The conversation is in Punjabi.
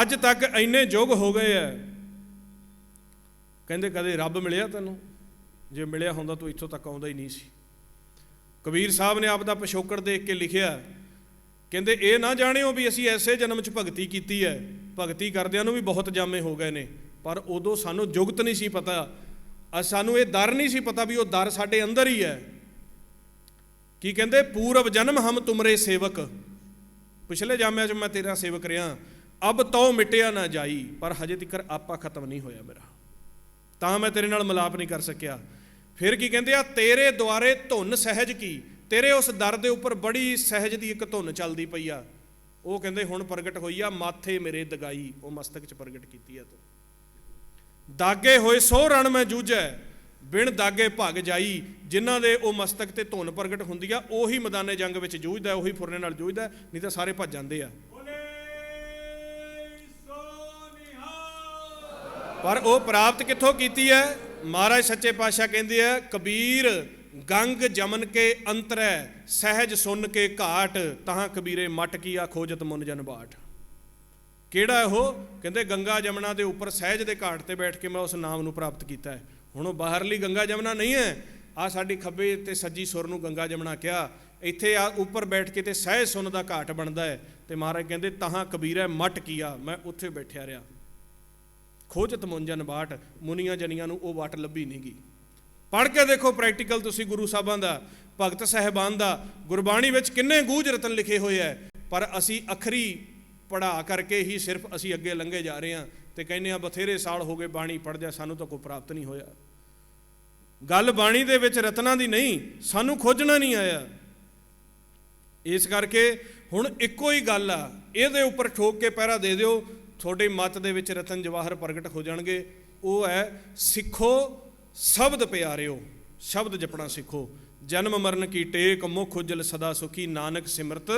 ਅੱਜ ਤੱਕ ਇੰਨੇ ਯੁੱਗ ਹੋ ਗਏ ਐ। ਕਹਿੰਦੇ ਕਦੇ ਰੱਬ ਮਿਲਿਆ ਤੈਨੂੰ? ਜੇ ਮਿਲਿਆ ਹੁੰਦਾ ਤੂੰ ਇੱਥੋਂ ਤੱਕ ਆਉਂਦਾ ਹੀ ਨਹੀਂ ਸੀ। ਕਬੀਰ ਸਾਹਿਬ ਨੇ ਆਪ ਦਾ ਪਿਛੋਕੜ ਦੇਖ ਕੇ ਲਿਖਿਆ, ਕਹਿੰਦੇ ਇਹ ਨਾ ਜਾਣਿਓ ਵੀ ਅਸੀਂ ਐਸੇ ਜਨਮ 'ਚ ਭਗਤੀ ਕੀਤੀ ਹੈ ਭਗਤੀ ਕਰਦਿਆਂ ਨੂੰ ਵੀ ਬਹੁਤ ਜਾਮੇ ਹੋ ਗਏ ਨੇ, ਪਰ ਉਦੋਂ ਸਾਨੂੰ ਜੁਗਤ ਨਹੀਂ ਸੀ ਪਤਾ। ਸਾਨੂੰ ਇਹ ਦਰ ਨਹੀਂ ਸੀ ਪਤਾ ਵੀ ਉਹ ਦਰ ਸਾਡੇ ਅੰਦਰ ਹੀ ਹੈ ਕੀ ਕਹਿੰਦੇ, ਪੂਰਵ ਜਨਮ ਹਮ ਤੁਮਰੇ ਸੇਵਕ। ਪਿਛਲੇ ਜਾਮਿਆਂ 'ਚ ਮੈਂ ਤੇਰਾ ਸੇਵਕ ਰਿਹਾ। ਅਬ ਤਉ ਮਿਟਿਆ ਨਾ ਜਾਈ, ਪਰ ਹਜੇ ਤੱਕ ਆਪਾ ਖਤਮ ਨਹੀਂ ਹੋਇਆ ਮੇਰਾ। ਤਾਂ ਮੈਂ ਤੇਰੇ ਨਾਲ ਮਿਲਾਪ ਨਹੀਂ ਕਰ ਸਕਿਆ। ਫਿਰ ਕੀ ਕਹਿੰਦੇ ਆ? ਤੇਰੇ ਦੁਆਰੇ ਧੁਨ ਸਹਿਜ ਕੀ? ਤੇਰੇ ਉਸ ਦਰ ਦੇ ਉੱਪਰ ਬੜੀ ਸਹਿਜ ਦੀ ਇੱਕ ਧੁਨ ਚੱਲਦੀ ਪਈ ਆ। ਉਹ ਕਹਿੰਦੇ, ਹੁਣ ਪ੍ਰਗਟ ਹੋਈ ਆ, ਮਾਥੇ ਮੇਰੇ ਦਗਾਈ। ਉਹ ਮਸਤਕ 'ਚ ਪ੍ਰਗਟ ਕੀਤੀ ਆ ਤੂੰ। ਦਾਗੇ ਹੋਏ ਸੋ ਰਣ ਮੈਂ ਜੂਝੈ, ਬਿਨ ਦਾਗੇ ਭਗ ਜਾਈ। ਜਿਨ੍ਹਾਂ ਦੇ ਉਹ ਮਸਤਕ ਤੇ ਧੁਨ ਪ੍ਰਗਟ ਹੁੰਦੀ ਆ, ਉਹੀ ਮੈਦਾਨੇ ਜੰਗ ਵਿੱਚ ਜੂਝਦਾ, ਉਹੀ ਫੁਰਨੇ ਨਾਲ ਜੂਝਦਾ, ਨਹੀਂ ਤਾਂ ਸਾਰੇ ਭੱਜ ਜਾਂਦੇ ਆ। ਪਰ ਉਹ ਪ੍ਰਾਪਤ ਕਿੱਥੋਂ ਕੀਤੀ ਹੈ? ਮਹਾਰਾਜ ਸੱਚੇ ਪਾਤਸ਼ਾਹ ਕਹਿੰਦੇ ਆ, ਕਬੀਰ ਗੰਗ ਜਮਨ ਕੇ ਅੰਤਰੈ ਸਹਿਜ ਸੁਣ ਕੇ ਘਾਟ, ਤਹਾਂ ਕਬੀਰੇ ਮਟ ਕੀਆ ਖੋਜਤ ਮੁਨ ਜਨ ਬਾਟ। ਕਿਹੜਾ ਉਹ? ਕਹਿੰਦੇ ਗੰਗਾ ਜਮਨਾ ਦੇ ਉੱਪਰ ਸਹਿਜ ਦੇ ਘਾਟ ਤੇ ਬੈਠ ਕੇ ਮੈਂ ਉਸ ਨਾਮ ਨੂੰ ਪ੍ਰਾਪਤ ਕੀਤਾ ਹੈ। ਹੁਣ ਉਹ ਬਾਹਰਲੀ ਗੰਗਾ ਜਮਨਾ ਨਹੀਂ ਹੈ। ਆ ਸਾਡੀ ਖੱਬੇ ਤੇ ਸੱਜੀ ਸੁਰ ਨੂੰ ਗੰਗਾ ਜਮਨਾ ਕਿਹਾ। ਇੱਥੇ ਆ ਉੱਪਰ ਬੈਠ ਕੇ ਤੇ ਸਹਿਜ ਸੁਣ ਦਾ ਘਾਟ ਬਣਦਾ ਹੈ। ਤੇ ਮਹਾਰਾਜ ਕਹਿੰਦੇ ਤਹਾਂ ਕਬੀਰੈ ਮਟ ਕੀਆ ਮੈਂ ਉੱਥੇ ਬੈਠਿਆ ਰਿਹਾ। ਖੋਜਤ ਮੁੰਜਨ ਬਾਟ, ਮੁਨੀਆਂ ਜਨੀਆਂ ਨੂੰ ਉਹ ਬਾਟ ਲੱਭੀ ਨਹੀਂ ਨਹੀਂਗੀ ਪੜ੍ਹ ਕੇ ਦੇਖੋ ਪ੍ਰੈਕਟੀਕਲ ਤੁਸੀਂ ਗੁਰੂ ਸਾਹਿਬਾਂ ਦਾ, ਭਗਤ ਸਹਿਬਾਨ ਦਾ, ਗੁਰਬਾਣੀ ਵਿੱਚ ਕਿੰਨੇ ਗੂਝ ਰਤਨ ਲਿਖੇ ਹੋਏ ਐ, ਪਰ ਅਸੀਂ ਅਖਰੀ ਪੜਾ ਕਰਕੇ ਹੀ ਸਿਰਫ ਅਸੀਂ ਅੱਗੇ ਲੰਘੇ ਜਾ ਰਹੇ ਹਾਂ ਤੇ ਕਹਿੰਦੇ ਆ ਬਥੇਰੇ ਸਾਲ ਹੋ ਗਏ ਬਾਣੀ ਪੜ੍ਹ ਸਾਨੂੰ ਤਾਂ ਕੋਈ ਪ੍ਰਾਪਤ ਨਹੀਂ ਹੋਇਆ। ਗੱਲ ਬਾਣੀ ਦੇ ਵਿੱਚ ਰਤਨਾਂ ਦੀ ਨਹੀਂ, ਸਾਨੂੰ ਖੋਜਣਾ ਨਹੀਂ ਆਇਆ। ਇਸ ਕਰਕੇ ਹੁਣ ਇੱਕੋ ਹੀ ਗੱਲ ਆ, ਇਹਦੇ ਉੱਪਰ ਠੋਕ ਕੇ ਪਹਿਰਾ ਦੇ ਦਿਓ ਤੁਹਾਡੇ ਮਤ ਦੇ ਵਿੱਚ ਰਤਨ ਜਵਾਹਰ ਪ੍ਰਗਟ ਹੋ ਜਾਣਗੇ। ਉਹ ਹੈ, ਸਿੱਖੋ ਸ਼ਬਦ ਪਿਆਰਿਓ, ਸ਼ਬਦ ਜਪਣਾ ਸਿੱਖੋ। ਜਨਮ ਮਰਨ ਕੀ ਟੇਕ, ਮੁਖ ਉਜਲ ਸਦਾ ਸੁਖੀ। ਨਾਨਕ ਸਿਮਰਤ